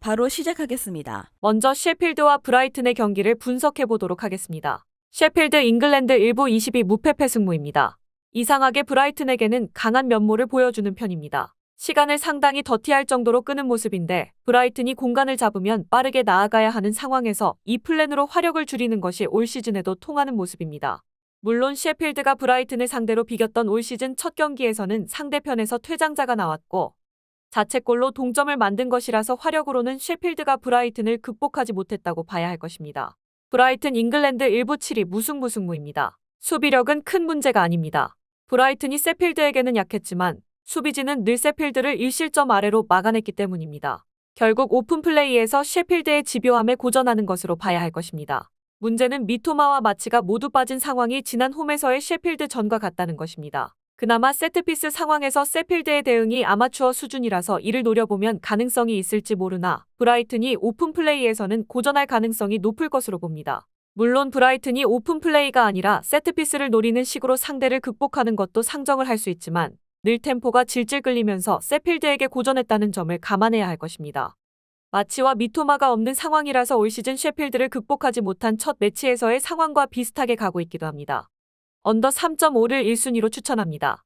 바로 시작하겠습니다. 먼저 셰필드와 브라이튼의 경기를 분석해 보도록 하겠습니다. 셰필드 잉글랜드 1부 22 무패패 승무입니다. 이상하게 브라이튼에게는 강한 면모를 보여주는 편입니다. 시간을 상당히 더티할 정도로 끄는 모습인데 브라이튼이 공간을 잡으면 빠르게 나아가야 하는 상황에서 이 플랜으로 화력을 줄이는 것이 올 시즌에도 통하는 모습입니다. 물론 셰필드가 브라이튼을 상대로 비겼던 올 시즌 첫 경기에서는 상대편에서 퇴장자가 나왔고 자책골로 동점을 만든 것이라서 화력으로는 셰필드가 브라이튼을 극복하지 못했다고 봐야 할 것입니다. 브라이튼 잉글랜드 1부 7위 무승부승무입니다. 수비력은 큰 문제가 아닙니다. 브라이튼이 세필드에게는 약했지만 수비진은 늘 세필드를 1실점 아래로 막아냈기 때문입니다. 결국 오픈 플레이에서 셰필드의 집요함에 고전하는 것으로 봐야 할 것입니다. 문제는 미토마와 마치가 모두 빠진 상황이 지난 홈에서의 셰필드 전과 같다는 것입니다. 그나마 세트피스 상황에서 세필드의 대응이 아마추어 수준이라서 이를 노려보면 가능성이 있을지 모르나 브라이튼이 오픈 플레이에서는 고전할 가능성이 높을 것으로 봅니다. 물론 브라이튼이 오픈 플레이가 아니라 세트피스를 노리는 식으로 상대를 극복하는 것도 상정을 할 수 있지만 늘 템포가 질질 끌리면서 세필드에게 고전했다는 점을 감안해야 할 것입니다. 마치와 미토마가 없는 상황이라서 올 시즌 셰필드를 극복하지 못한 첫 매치에서의 상황과 비슷하게 가고 있기도 합니다. 언더 3.5를 1순위로 추천합니다.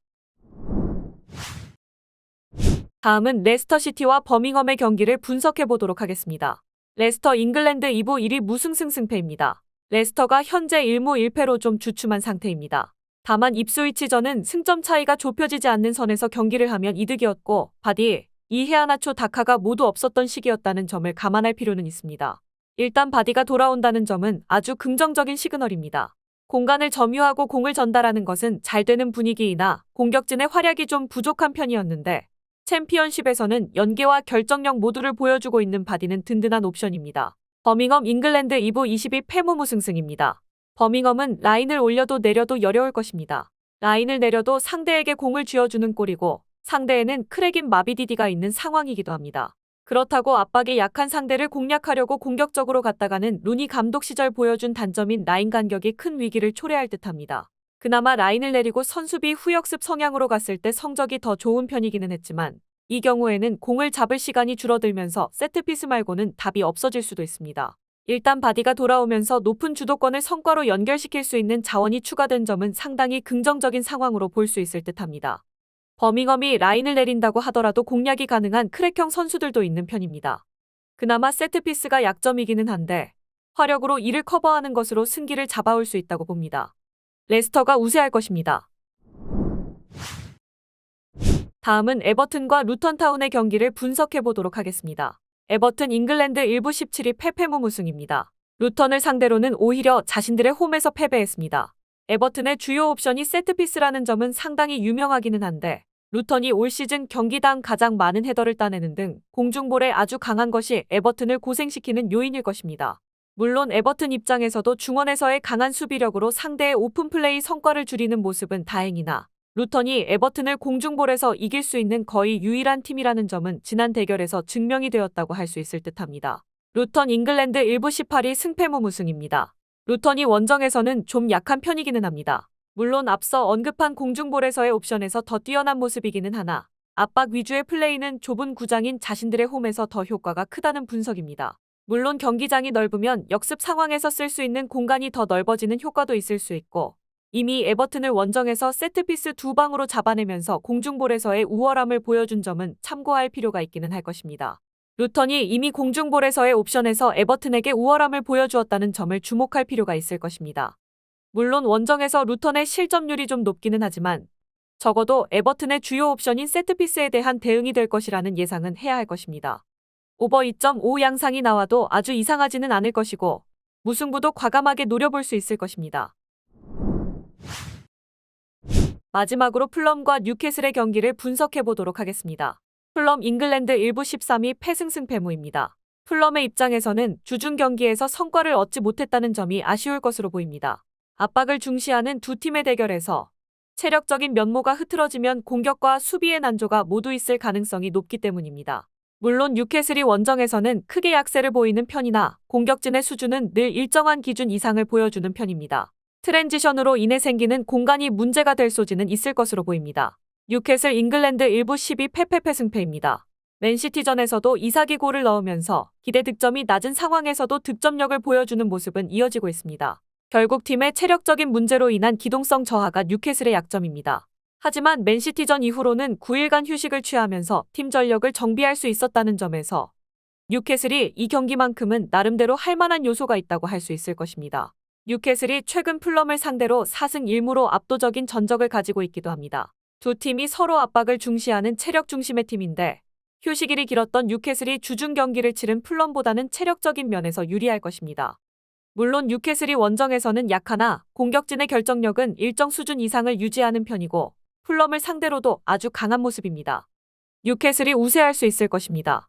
다음은 레스터시티와 버밍엄의 경기를 분석해 보도록 하겠습니다. 레스터 잉글랜드 2부 1위 무승승 승패입니다. 레스터가 현재 1무 1패로 좀 주춤한 상태입니다. 다만 입스위치전은 승점 차이가 좁혀지지 않는 선에서 경기를 하면 이득이었고 바디, 이헤아나초 다카가 모두 없었던 시기였다는 점을 감안할 필요는 있습니다. 일단 바디가 돌아온다는 점은 아주 긍정적인 시그널입니다. 공간을 점유하고 공을 전달하는 것은 잘 되는 분위기이나 공격진의 활약이 좀 부족한 편이었는데 챔피언십에서는 연계와 결정력 모두를 보여주고 있는 바디는 든든한 옵션입니다. 버밍엄 잉글랜드 2부 22 패무 무승승입니다. 버밍엄은 라인을 올려도 내려도 여려울 것입니다. 라인을 내려도 상대에게 공을 쥐어주는 꼴이고 상대에는 크랙인 마비디디가 있는 상황이기도 합니다. 그렇다고 압박이 약한 상대를 공략하려고 공격적으로 갔다가는 루니 감독 시절 보여준 단점인 라인 간격이 큰 위기를 초래할 듯합니다. 그나마 라인을 내리고 선수비 후역습 성향으로 갔을 때 성적이 더 좋은 편이기는 했지만 이 경우에는 공을 잡을 시간이 줄어들면서 세트피스 말고는 답이 없어질 수도 있습니다. 일단 바디가 돌아오면서 높은 주도권을 성과로 연결시킬 수 있는 자원이 추가된 점은 상당히 긍정적인 상황으로 볼 수 있을 듯합니다. 버밍엄이 라인을 내린다고 하더라도 공략이 가능한 크랙형 선수들도 있는 편입니다. 그나마 세트피스가 약점이기는 한데 화력으로 이를 커버하는 것으로 승기를 잡아올 수 있다고 봅니다. 레스터가 우세할 것입니다. 다음은 에버튼과 루턴타운의 경기를 분석해 보도록 하겠습니다. 에버튼 잉글랜드 1부 17위 패패무무승입니다. 루턴을 상대로는 오히려 자신들의 홈에서 패배했습니다. 에버튼의 주요 옵션이 세트피스라는 점은 상당히 유명하기는 한데 루턴이 올 시즌 경기당 가장 많은 헤더를 따내는 등 공중볼에 아주 강한 것이 에버튼을 고생시키는 요인일 것입니다. 물론 에버튼 입장에서도 중원에서의 강한 수비력으로 상대의 오픈플레이 성과를 줄이는 모습은 다행이나 루턴이 에버튼을 공중볼에서 이길 수 있는 거의 유일한 팀이라는 점은 지난 대결에서 증명이 되었다고 할 수 있을 듯합니다. 루턴 잉글랜드 1부 18위 승패 무무승입니다. 루턴이 원정에서는 좀 약한 편이기는 합니다. 물론 앞서 언급한 공중볼에서의 옵션에서 더 뛰어난 모습이기는 하나 압박 위주의 플레이는 좁은 구장인 자신들의 홈에서 더 효과가 크다는 분석입니다. 물론 경기장이 넓으면 역습 상황에서 쓸 수 있는 공간이 더 넓어지는 효과도 있을 수 있고 이미 에버튼을 원정에서 세트피스 두 방으로 잡아내면서 공중볼에서의 우월함을 보여준 점은 참고할 필요가 있기는 할 것입니다. 루턴이 이미 공중볼에서의 옵션에서 에버튼에게 우월함을 보여주었다는 점을 주목할 필요가 있을 것입니다. 물론 원정에서 루턴의 실점률이 좀 높기는 하지만 적어도 에버튼의 주요 옵션인 세트피스에 대한 대응이 될 것이라는 예상은 해야 할 것입니다. 오버 2.5 양상이 나와도 아주 이상하지는 않을 것이고 무승부도 과감하게 노려볼 수 있을 것입니다. 마지막으로 플럼과 뉴캐슬의 경기를 분석해 보도록 하겠습니다. 플럼 잉글랜드 1부 13위 패승승 패무입니다. 플럼의 입장에서는 주중 경기에서 성과를 얻지 못했다는 점이 아쉬울 것으로 보입니다. 압박을 중시하는 두 팀의 대결에서 체력적인 면모가 흐트러지면 공격과 수비의 난조가 모두 있을 가능성이 높기 때문입니다. 물론 뉴캐슬이 원정에서는 크게 약세를 보이는 편이나 공격진의 수준은 늘 일정한 기준 이상을 보여주는 편입니다. 트랜지션으로 인해 생기는 공간이 문제가 될 소지는 있을 것으로 보입니다. 뉴캐슬 잉글랜드 1부 12 패패패 승패입니다. 맨시티전에서도 이삭이 골을 넣으면서 기대 득점이 낮은 상황에서도 득점력을 보여주는 모습은 이어지고 있습니다. 결국 팀의 체력적인 문제로 인한 기동성 저하가 뉴캐슬의 약점입니다. 하지만 맨시티전 이후로는 9일간 휴식을 취하면서 팀 전력을 정비할 수 있었다는 점에서 뉴캐슬이 이 경기만큼은 나름대로 할 만한 요소가 있다고 할 수 있을 것입니다. 뉴캐슬이 최근 플럼을 상대로 4승 1무로 압도적인 전적을 가지고 있기도 합니다. 두 팀이 서로 압박을 중시하는 체력 중심의 팀인데 휴식일이 길었던 뉴캐슬이 주중 경기를 치른 플럼보다는 체력적인 면에서 유리할 것입니다. 물론 뉴캐슬이 원정에서는 약하나 공격진의 결정력은 일정 수준 이상을 유지하는 편이고 플럼을 상대로도 아주 강한 모습입니다. 뉴캐슬이 우세할 수 있을 것입니다.